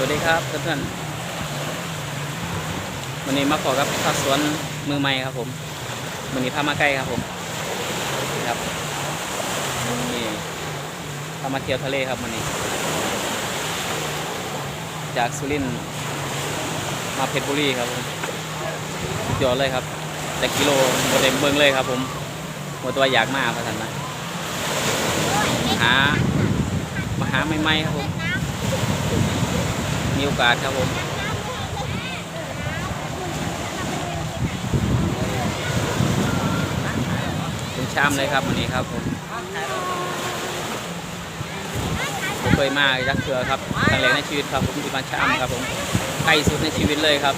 วัสดีครับเพื่อนๆวันนี้มาขอกับภาคสวนมือใหม่ครับผมวันนี้พามาใกล้ครับผมนะครับนี่พามาเที่ยวทะเลครับวันนี้ จากสุรินทร์มาเพชรบุรีครับผมสุดยอดเลยครับแต่กิโลโมเดลเบิ้งเลยครับผมหมดตัวอยากมากครับท่านนะหามาหาใหม่ๆครับผม มีโอกาสครับผมเป็นชามเลยครับวันนี้ครับผมผมเคยมายักษ์เถือครับครั้งแรกในชีวิตครับผมที่มาชามครับผมใกล้สุดในชีวิตเลยครับ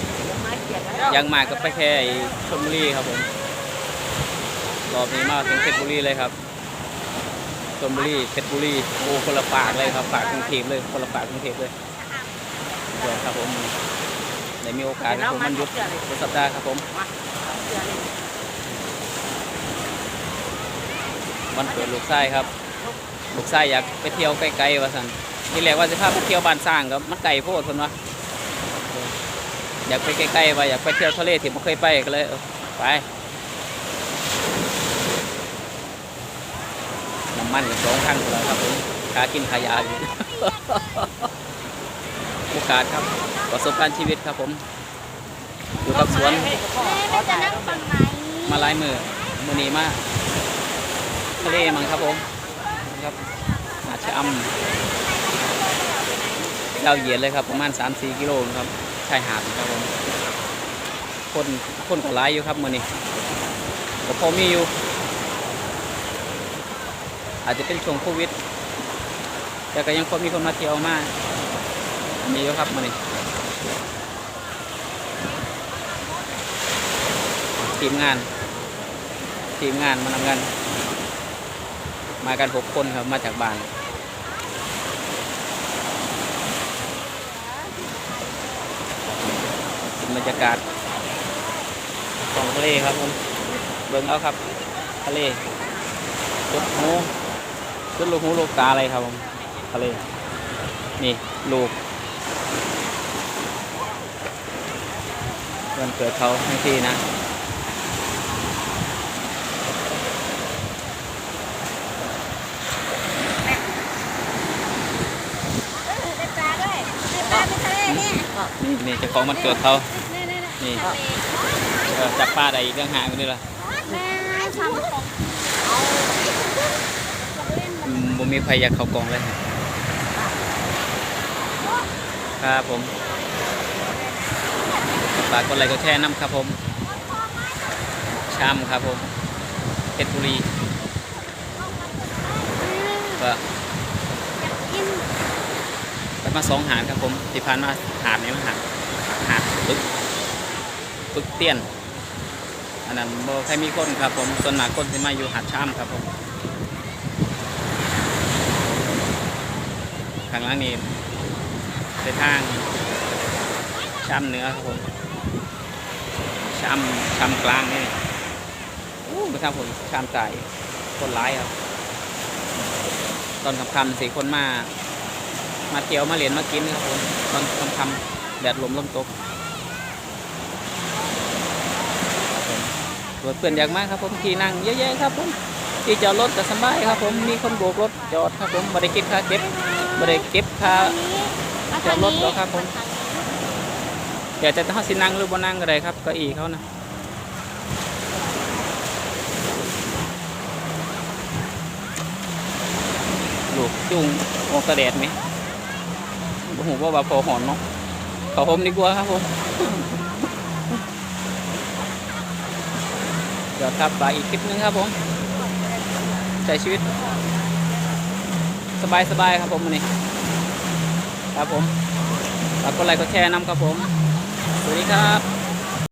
ยังมากก็ไปแค่ไอ้ชลบุรีครับผมรอบนี้มาถึงเพชรบุรีเลยครับชลบุรีเพชรบุรีโอ้คนละปากเลยครับปากกรุงเทพเลยคนละปากกรุงเทพเลย เดี๋ยวครับผมได้มีโอกาสครับผมมันหยุดสุดสัปดาห์ครับผมวันเกิดลูกชายครับ ลูกชายอยากไปเที่ยวไกลๆว่าสันที่แรกว่าจะพาไปเที่ยวบ้านสร้างครับมันไกลโพดคนวะอยากไปใกล้ๆว่าอยากไปเที่ยวทะเลที่ไม่เคยไปก็เลยเออไปน้ำมันอีกสองทังแล้วครับผมคากินขายาอยู่ โอกาสครับ ประสบการณ์ชีวิตครับผมอยู่กับสวนมันจะนั่งฝั่งไหนมาลายมือมือนีมากทะเลมั้งครับผมครับหาชะอำยาวเหยียดเลยครับประมาณ 3-4 กิโลครับชายหาดครับผมคนคนก็หลายอยู่ครับมือนี้ก็พอมีอยู่ อาจจะเป็นช่วงโควิด แต่ก็ยังพอมีคนมาเที่ยวมาก มีอยู่ครับมานี่ทีมงาน ทีมงานมานำกัน มากันหกคนครับมาจากบ้านบรรยากาศของทะเลครับผมเบิ่งเอาครับ ทะเลจุดหูจุดลูกหูลูกตาอะไรครับผมทะเล นี่ ลูก วันเกิดเขาทั้งทีนะเป็นปลาด้วยเป็นปลาเป็นทะเลเนี่ยนี่จะของมันเกิดเขา นี่จับปลาได้อีกเรื่องหางนี่ล่ะบ่มีใครอยากเข้ากองเลยครับผม ฝากกดไลค์กดแชร์น้ำครับผมชามครับผมเพชรบุรีก็ไปมาสองหาดครับผมที่ผ่านมาหาดนี้มาหาดหาดปึกปึกเตี้ยนอันนั้นบ่ใครมีคนครับผมส่วนมากคนที่มาอยู่หาดชามครับผมข้างล่างนี้ไปทางชามเนื้อครับผม ชามชามกลางนี่อู้ไปทางผมชามใต้คนร้ายครับ ตอนค่ำๆสี่คนมา มาเที่ยวมาเหรียญมากินครับผมตอนค่ำๆแดดลมลมตกครับผมรถเพื่อนอยากมากครับผมที่นั่งเยอะแยะครับผมที่จอดรถก็สบายครับผมมีคนโบกรถจอดครับผมไม่ได้เก็บค่าเก็บไม่ได้เก็บค่าจอดรถแล้วครับผม อยากจะถ้าสินั่งหรือบ่นั่งก็ได้ครับเก็อีเขานะลูกจุงออกกระแดดไหมบ่หูว่าว่าพอหอนเนาะเขาผมดีกว่าครับผมเดี๋ยวครับไปอีกคลิปหนึงครับผมใช้ชีวิต สบายๆครับผมวันนี้ครับผมฝากกดไลค์กดแชร์นำครับผม สวัสดีครับ